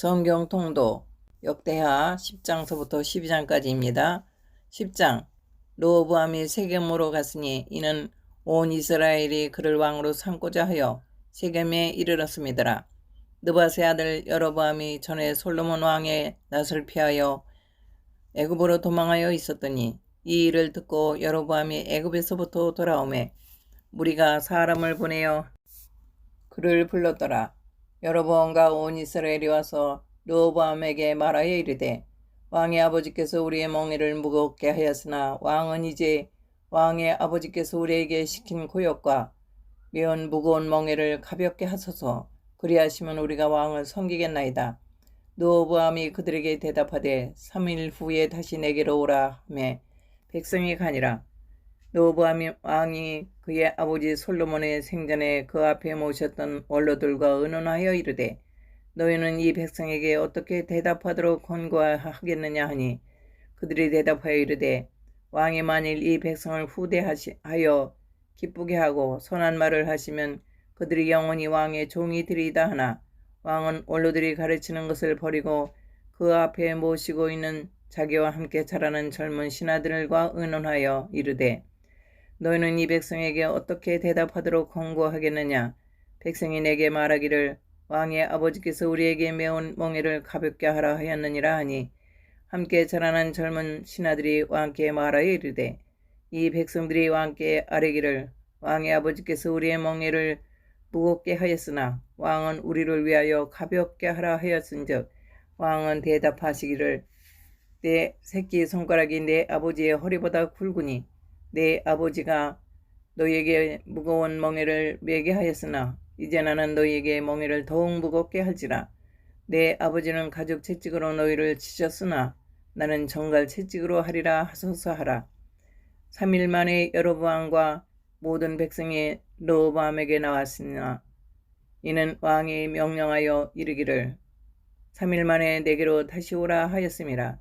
성경 통도 역대하 10장서부터 12장까지입니다. 10장 로보암이 세겜으로 갔으니 이는 온 이스라엘이 그를 왕으로 삼고자 하여 세겜에 이르렀습니다. 느바세 아들 여로보암이 전에 솔로몬 왕의 낯을 피하여 애굽으로 도망하여 있었더니 이 일을 듣고 여로보암이 애굽에서부터 돌아오매 무리가 사람을 보내어 그를 불렀더라. 여로보암과 온 이스라엘이 와서 르호보암에게 말하여 이르되 왕의 아버지께서 우리의 멍에를 무겁게 하였으나 왕은 이제 왕의 아버지께서 우리에게 시킨 고역과 매운 무거운 멍에를 가볍게 하소서 그리하시면 우리가 왕을 섬기겠나이다. 르호보암이 그들에게 대답하되 3일 후에 다시 내게로 오라 하매 백성이 가니라. 르호보암 왕이 그의 아버지 솔로몬의 생전에 그 앞에 모셨던 원로들과 의논하여 이르되 너희는 이 백성에게 어떻게 대답하도록 권고하겠느냐 하니? 그들이 대답하여 이르되 왕이 만일 이 백성을 후대하여 기쁘게 하고 선한 말을 하시면 그들이 영원히 왕의 종이 되리이다 하나 왕은 원로들이 가르치는 것을 버리고 그 앞에 모시고 있는 자기와 함께 자라는 젊은 신하들과 의논하여 이르되 너희는 이 백성에게 어떻게 대답하도록 권고하겠느냐? 백성이 내게 말하기를 왕의 아버지께서 우리에게 매운 멍에를 가볍게 하라 하였느니라 하니 함께 자라난 젊은 신하들이 왕께 말하여 이르되 이 백성들이 왕께 아뢰기를 왕의 아버지께서 우리의 멍에를 무겁게 하였으나 왕은 우리를 위하여 가볍게 하라 하였은즉 왕은 대답하시기를 내 새끼 손가락이 내 아버지의 허리보다 굵으니 내 아버지가 너희에게 무거운 멍에를 매게 하였으나 이제 나는 너희에게 멍에를 더욱 무겁게 할지라. 내 아버지는 가죽 채찍으로 너희를 치셨으나 나는 정갈 채찍으로 하리라 하소서 하라. 3일 만에 여로보암과 모든 백성이 로보암에게 나왔으나 이는 왕이 명령하여 이르기를 3일 만에 내게로 다시 오라 하였음이라.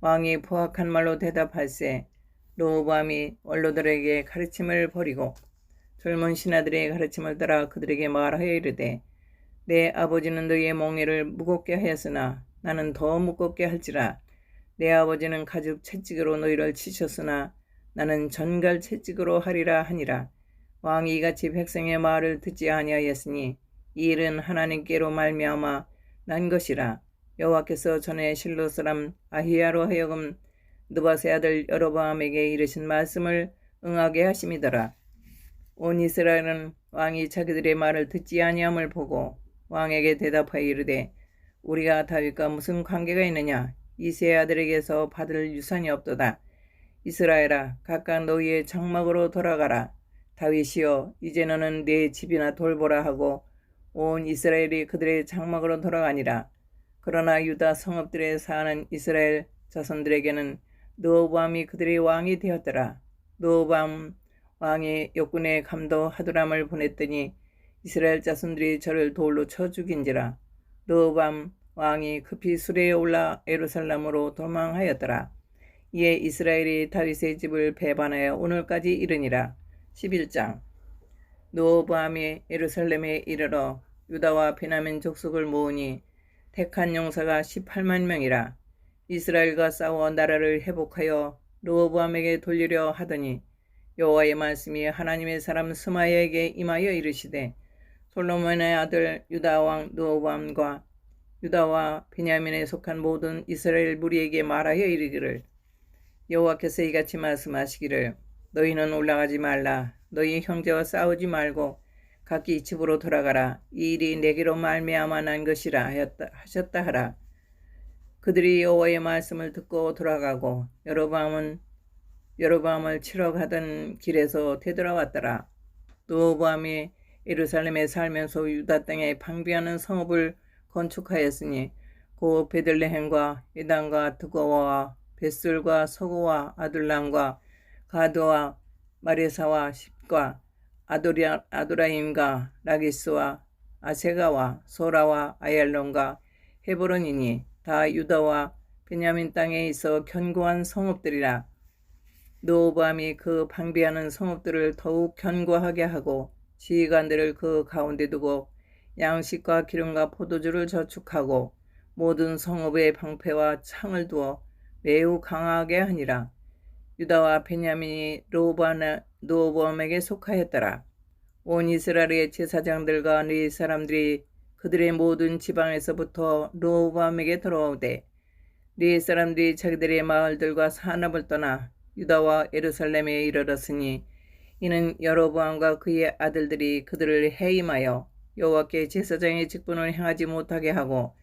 왕이 포악한 말로 대답할세 로보암이 원로들에게 가르침을 버리고 젊은 신하들의 가르침을 따라 그들에게 말하여 이르되 내 아버지는 너희의 멍에를 무겁게 하였으나 나는 더 무겁게 할지라. 내 아버지는 가죽 채찍으로 너희를 치셨으나 나는 전갈 채찍으로 하리라 하니라. 왕이 이같이 백성의 말을 듣지 아니하였으니 이 일은 하나님께로 말미암아 난 것이라. 여호와께서 전에 실로 사람 아히야로 하여금 느바세 아들 여로보암에게 이르신 말씀을 응하게 하심이더라. 온 이스라엘은 왕이 자기들의 말을 듣지 아니함을 보고 왕에게 대답하여 이르되 우리가 다윗과 무슨 관계가 있느냐 이세 아들에게서 받을 유산이 없도다. 이스라엘아 각각 너희의 장막으로 돌아가라. 다윗이여 이제 너는 내 집이나 돌보라 하고 온 이스라엘이 그들의 장막으로 돌아가니라. 그러나 유다 성읍들에 사는 이스라엘 자손들에게는 노호밤이 그들의 왕이 되었더라. 노호밤 왕이 역군의 감도 하두람을 보냈더니 이스라엘 자손들이 저를 돌로 쳐 죽인지라. 노호밤 왕이 급히 수레에 올라 에루살람으로 도망하였더라. 이에 이스라엘이 다윗의 집을 배반하여 오늘까지 이르니라. 11장 노호밤이 에루살렘에 이르러 유다와 베냐민 족속을 모으니 택한 용사가 18만 명이라. 이스라엘과 싸워 나라를 회복하여 로보암에게 돌리려 하더니 여호와의 말씀이 하나님의 사람 스마야에게 임하여 이르시되 솔로몬의 아들 유다 왕 노보암과 유다와 베냐민에 속한 모든 이스라엘 무리에게 말하여 이르기를 여호와께서 이같이 말씀하시기를 너희는 올라가지 말라. 너희 형제와 싸우지 말고 각기 집으로 돌아가라. 이 일이 내게로 말미암아 난 것이라 하셨다 하라 그들이 여호와의 말씀을 듣고 돌아가고 여로밤은 여로밤을 치러 가던 길에서 되돌아왔더라. 노호밤이 예루살렘에 살면서 유다 땅에 방비하는 성읍을 건축하였으니 고 베들레헴과 이단과 드고와 벳술과 서고와 아둘람과 가드와 마레사와 십과 아도리아, 아도라임과 라기스와 아세가와 소라와 아얄론과 헤브론이니 다 유다와 베냐민 땅에 있어 견고한 성읍들이라 노호밤이 그 방비하는 성읍들을 더욱 견고하게 하고 지휘관들을 그 가운데 두고 양식과 기름과 포도주를 저축하고 모든 성읍의 방패와 창을 두어 매우 강하게 하니라. 유다와 베냐민이 로보암에게 속하였더라. 온 이스라엘의 제사장들과 네 사람들이 그들의 모든 지방에서부터 로보암에게 들어오되 네 사람들이 자기들의 마을들과 산업을 떠나 유다와 예루살렘에 이르렀으니 이는 여로보암과 그의 아들들이 그들을 해임하여 여호와께 제사장의 직분을 행하지 못하게 하고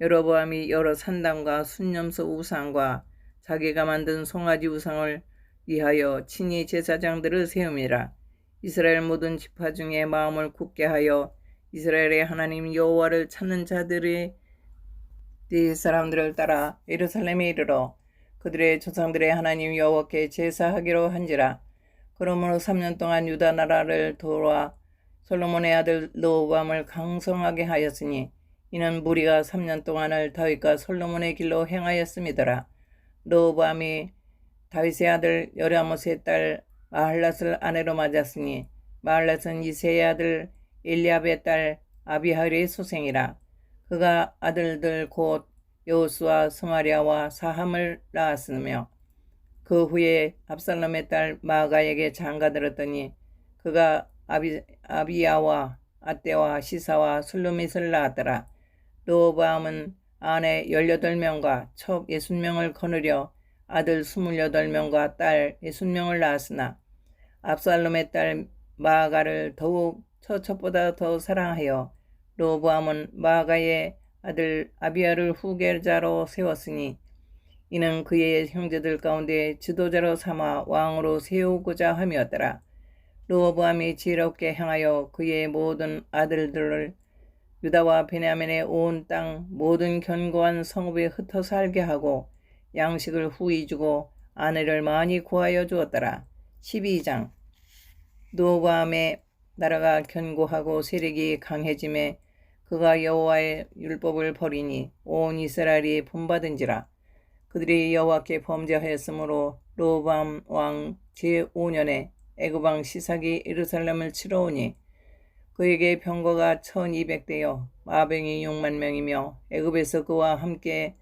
여로보암이 여러 산당과 순념소 우상과 자기가 만든 송아지 우상을 위하여 친히 제사장들을 세움이라. 이스라엘 모든 지파 중에 마음을 굳게 하여 이스라엘의 하나님 여호와를 찾는 자들이 네 사람들을 따라 예루살렘에 이르러 그들의 조상들의 하나님 여호와께 제사하기로 한지라. 그러므로 3년 동안 유다 나라를 돌아 솔로몬의 아들 로보암을 강성하게 하였으니 이는 무리가 3년 동안을 다윗과 솔로몬의 길로 행하였음이더라. 로보암이 다윗의 아들 여라못의 딸 마할랏을 아내로 맞았으니 마할랏은 이세의 아들 엘리압의 딸 아비하일의 소생이라 그가 아들들 곧 여호수아 스마리아와 사함을 낳았으며 그 후에 압살롬의 딸 마가에게 장가들었더니 그가 아비, 아비야와 아떼와 시사와 술루밋을 낳았더라. 로보암은 아내 18명과 첩 60명을 거느려 아들 28명과 딸 60명을 낳았으나 압살롬의 딸 마가를 더욱 처첩보다 더 사랑하여 로보암은 마가의 아들 아비야를 후계자로 세웠으니 이는 그의 형제들 가운데 지도자로 삼아 왕으로 세우고자 함이었더라. 로보암이 지혜롭게 행하여 그의 모든 아들들을 유다와 베냐민의 온 땅 모든 견고한 성읍에 흩어 살게 하고 양식을 후히 주고 아내를 많이 구하여 주었더라. 12장 노밤의 나라가 견고하고 세력이 강해짐에 그가 여호와의 율법을 버리니 온 이스라엘이 본받은지라 그들이 여호와께 범죄하였으므로 로밤 왕 제5년에 애굽 왕 시삭이 예루살렘을 치러 오니 그에게 병거가 1200대여 마병이 6만 명이며 애굽에서 그와 함께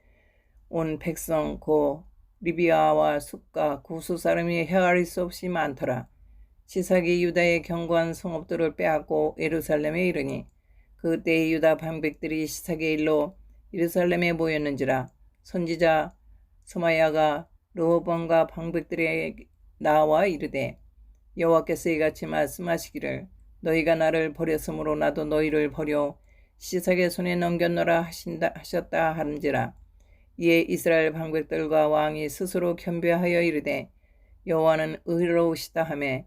온 백성 고 리비아와 숲과 구수 사람이 헤아릴 수 없이 많더라. 시삭이 유다의 견고한 성읍들을 빼앗고 예루살렘에 이르니 그때 유다 방백들이 시삭의 일로 예루살렘에 모였는지라 선지자 스마야가 르호본과 방백들에 나와 이르되 여호와께서 이같이 말씀하시기를 너희가 나를 버렸으므로 나도 너희를 버려 시삭의 손에 넘겼노라 하신다 하셨다 하는지라. 이에 이스라엘 방백들과 왕이 스스로 겸비하여 이르되 여호와는 의로우시다 하매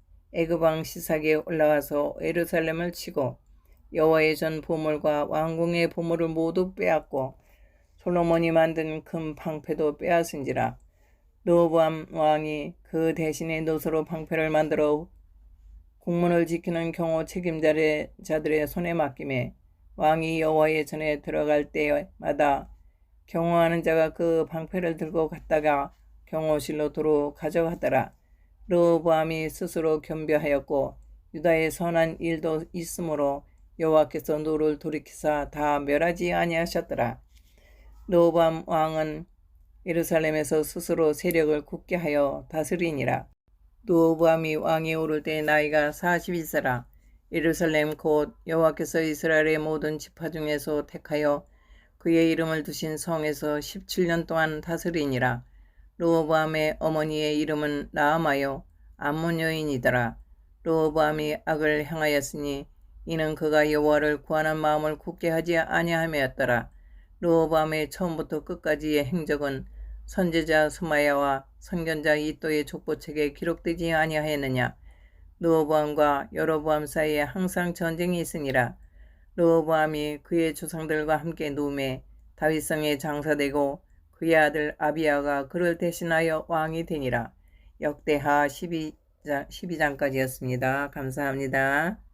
왕 시삭에 올라와서 예루살렘을 치고 여호와의 전 보물과 왕궁의 보물을 모두 빼앗고 솔로몬이 만든 금 방패도 빼앗은지라. 로보암 왕이 그 대신에 노소로 방패를 만들어 국문을 지키는 경호 책임자의 자들의 손에 맡김에 왕이 여호와의 전에 들어갈 때마다 경호하는 자가 그 방패를 들고 갔다가 경호실로 도로 가져가더라. 르호보암이 스스로 겸비하였고 유다의 선한 일도 있으므로 여호와께서 노를 돌이키사 다 멸하지 아니하셨더라. 르호보암 왕은 예루살렘에서 스스로 세력을 굳게 하여 다스리니라. 노보암이 왕에 오를 때 나이가 41세라. 예루살렘 곧 여호와께서 이스라엘의 모든 지파 중에서 택하여 그의 이름을 두신 성에서 17년 동안 다스리니라. 로보암의 어머니의 이름은 라마요 암몬 여인이더라. 로보암이 악을 행하였으니 이는 그가 여호와를 구하는 마음을 굳게 하지 아니함이었더라. 로보암의 처음부터 끝까지의 행적은 선제자 스마야와 선견자 이또의 족보책에 기록되지 아니하였느냐. 르호보암과 여로보암 사이에 항상 전쟁이 있으니라. 르호보암이 그의 조상들과 함께 누움에 다윗성에 장사되고 그의 아들 아비야가 그를 대신하여 왕이 되니라. 역대하 12장, 12장까지였습니다. 감사합니다.